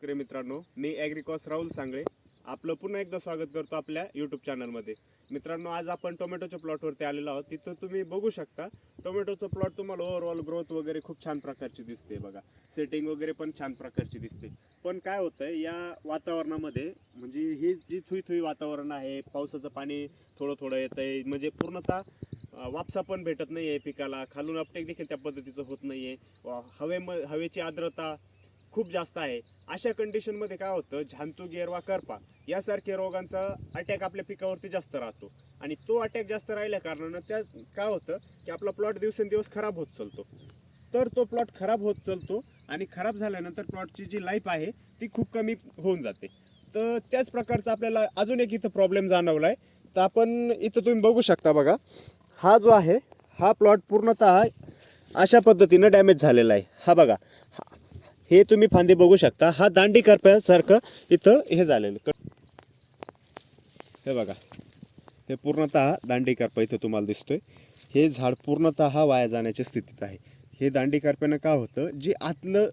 शेतकरी मित्रांनो मी ॲग्रिकॉस राहुल सांगळे. आपलं पुन्हा एकदा स्वागत करतो आपल्या यूट्यूब चॅनलमध्ये मित्रांनो आज आपण टोमॅटोच्या प्लॉटवरती आलेलो आहोत. तिथं तुम्ही बघू शकता टोमॅटोचं प्लॉट तुम्हाला ओव्हरऑल ग्रोथ वगैरे खूप छान प्रकारची दिसते बघा. सेटिंग वगैरे पण छान प्रकारची दिसते. पण काय होतंय या वातावरणामध्ये म्हणजे ही जी थुई थुई वातावरण आहे पावसाचं पाणी थोडं थोडं येतं आहे म्हणजे पूर्णतः वापसा पण भेटत नाही आहे पिकाला. खालून अपटेक देखील त्या पद्धतीचं होत नाही आहे हवेम हवेची आर्द्रता खूप जास्त आहे. अशा कंडिशनमध्ये काय होतं? झांतू गेरवा करपा यासारख्या रोगांचा अटॅक आपल्या पिकावरती जास्त राहतो. आणि तो अटॅक जास्त राहिल्या कारणानं त्या काय होतं? की आपला प्लॉट दिवसेंदिवस खराब होत चालतो. तर तो प्लॉट खराब होत चालतो आणि खराब झाल्यानंतर प्लॉटची जी लाईफ आहे ती खूप कमी होऊन जाते. तर त्याच प्रकारचा आपल्याला अजून एक इथं प्रॉब्लेम जाणवला आहे तर आपण इथं तुम्ही बघू शकता बघा. हा जो आहे हा प्लॉट पूर्णतः अशा पद्धतीनं डॅमेज झालेला आहे. हा बघा. हे तुम्ही फांदी बघू शकता. हा दांडी करप्यासारखं इथं हे झालेलं क- हे बघा. हे पूर्णतः दांडी करपा इथं तुम्हाला दिसतोय. हे झाड पूर्णतः वाया जाण्याच्या स्थितीत आहे. हे दांडी करप्यानं काय होतं? जे आतलं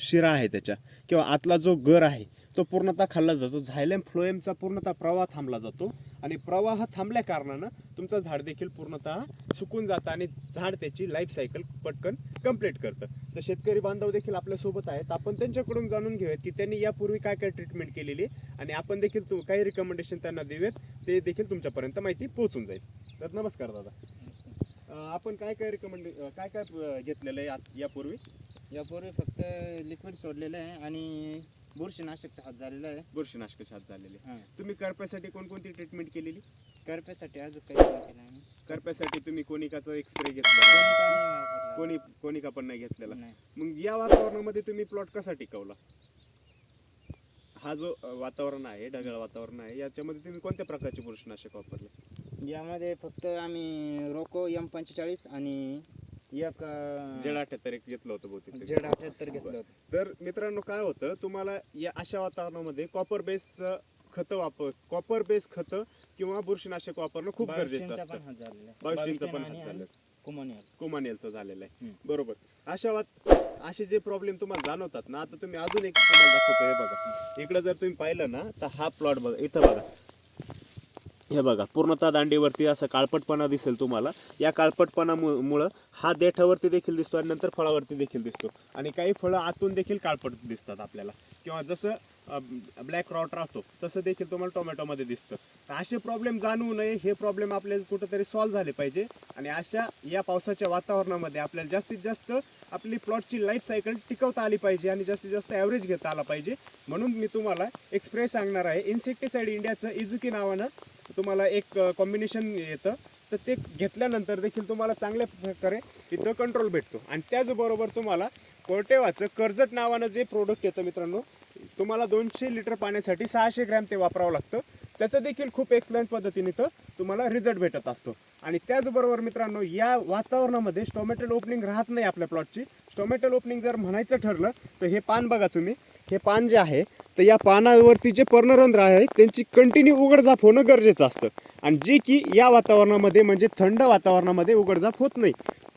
शिरा आहे त्याच्या किंवा आतला जो गर आहे तो पूर्णतः खाल्ला जातो. झायलेम फ्लोएमचा पूर्णतः प्रवाह थांबला जातो. आणि प्रवाह थांबल्या कारणानं तुमचं झाड देखील पूर्णतः सुकून जातं आणि झाड त्याची लाईफ सायकल पटकन कंप्लीट करतं. तर शेतकरी बांधव देखील आपल्यासोबत आहेत. आपण त्यांच्याकडून जाणून घेऊयात की त्यांनी यापूर्वी काय काय ट्रीटमेंट केलेली आहे आणि आपण देखील तु काही रिकमेंडेशन त्यांना देऊयात. ते देखील तुमच्यापर्यंत माहिती पोहोचून जाईल. तर नमस्कार दादा. आपण काय काय रिकमेंड काय काय घेतलेलं आहे यापूर्वी? यापूर्वी फक्त लिक्विड सोडलेलं आहे आणि बुरशीनाशकचा हात झालेला आहे. बुरशीनाशकाचे हात झालेले. हां. तुम्ही करप्यासाठी कोणकोणती ट्रीटमेंट केलेली? करप्यासाठी अजून काही केलं नाही करप्यासाठी तुम्ही कोणिकाचा एक स्प्रे कोणी घेतला काय नाही वापरलं. कोणी कोणिका पण नाही घेतलेला? नाही. मग या वातावरणामध्ये तुम्ही प्लॉट कसा टिकवला? हा जो अ, वातावरण आहे ढगाळ वातावरण आहे याच्यामध्ये तुम्ही कोणत्या प्रकारचे बुरशीनाशक वापरले? यामध्ये फक्त आम्ही रोको एम पंचेचाळीस आणि एक जेड अठ्याहत्तर एक घेतलं होतं बहुतेक जेड अठ्याहत्तर घेतलं होतं. तर मित्रांनो काय होतं तुम्हाला या अशा वातावरणामध्ये कॉपर बेस खतं वापर कॉपर बेस खतं किंवा बुरशीनाशक वापरणं खूप गरजेचं असतं. बायोस्टीनचं पण हात झालं कुमानियलचं झालेलं आहे. बरोबर. अशा असे जे प्रॉब्लेम तुम्हाला जाणवतात ना आता तुम्ही अजून एक तुम्हाला दाखवतो हे बघा. इकडे जर तुम्ही पाहिलं ना तर हा प्लॉट बघा इथं बघा. हे बघा पूर्णतः दांडीवरती असं काळपटपणा दिसेल तुम्हाला. या काळपटपणामुळं हा देठावरती देखील दिसतो आणि नंतर फळावरती देखील दिसतो. आणि काही फळं आतून देखील काळपट दिसतात आपल्याला. किंवा जसं ब्लॅक रॉट राहतो तसं देखील तुम्हाला टोमॅटोमध्ये दिसतं. तर असे प्रॉब्लेम जाणवू नये. हे प्रॉब्लेम आपल्याला कुठंतरी सॉल्व्ह झाले पाहिजे. आणि अशा या पावसाच्या वातावरणामध्ये आपल्याला जास्तीत जास्त आपली प्लॉटची लाईफ सायकल टिकवता आली पाहिजे आणि जास्तीत जास्त ॲव्हरेज घेता आला पाहिजे. म्हणून मी तुम्हाला एक स्प्रे सांगणार आहे इन्सेक्टिसाईड इंडियाचं इजुकी नावानं तुम्हाला एक कॉम्बिनेशन येतं. तर ते घेतल्यानंतर देखील तुम्हाला चांगल्या प्रकारे तिथं कंट्रोल भेटतो. आणि त्याचबरोबर तुम्हाला कोर्टेवाचं कर्जत नावानं जे प्रोडक्ट येतं मित्रांनो तुम्हाला दोनशे लिटर पाण्यासाठी सहाशे ग्रॅम ते वापरावं लागतं. त्याचं देखील खूप एक्सलंट पद्धतीने तर तुम्हाला रिझल्ट भेटत असतो. आणि त्याचबरोबर मित्रांनो या वातावरणामध्ये स्टोमॅटल ओपनिंग राहत नाही आपल्या प्लॉटची स्टोमॅटल ओपनिंग जर म्हणायचं ठरलं तर हे पान बघा तुम्ही. हे पान जे आहे तर या पानावरती जे पर्णरंध्र आहे त्यांची कंटिन्यू उघडझाप होणं गरजेचं असतं. आणि जी की या वातावरणामध्ये म्हणजे थंड वातावरणामध्ये उघडझाप होत नाही.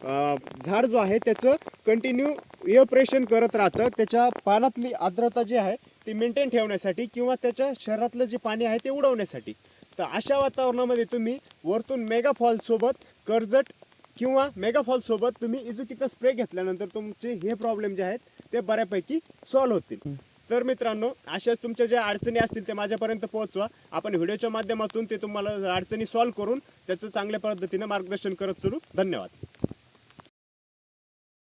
झाड जो आहे त्याचं कंटिन्यू एअप्रेशन करत राहतं. त्याच्या पानातली आर्द्रता जी आहे ती मेंटेन ठेवण्यासाठी किंवा त्याच्या शरीरातलं जे पाणी आहे ते उडवण्यासाठी. तर अशा वातावरणामध्ये तुम्ही वरतून मेगाफॉलसोबत कर्जट किंवा मेगाफॉलसोबत तुम्ही इजुकीचा स्प्रे घेतल्यानंतर तुमचे हे प्रॉब्लेम जे आहेत ते बऱ्यापैकी सॉल्व्ह होतील. तर मित्रांनो अशाच तुमच्या ज्या अडचणी असतील ते माझ्यापर्यंत पोहोचवा. आपण व्हिडिओच्या माध्यमातून ते तुम्हाला अडचणी सॉल्व्ह करून त्याचं चांगल्या पद्धतीने मार्गदर्शन करत सुरू धन्यवाद.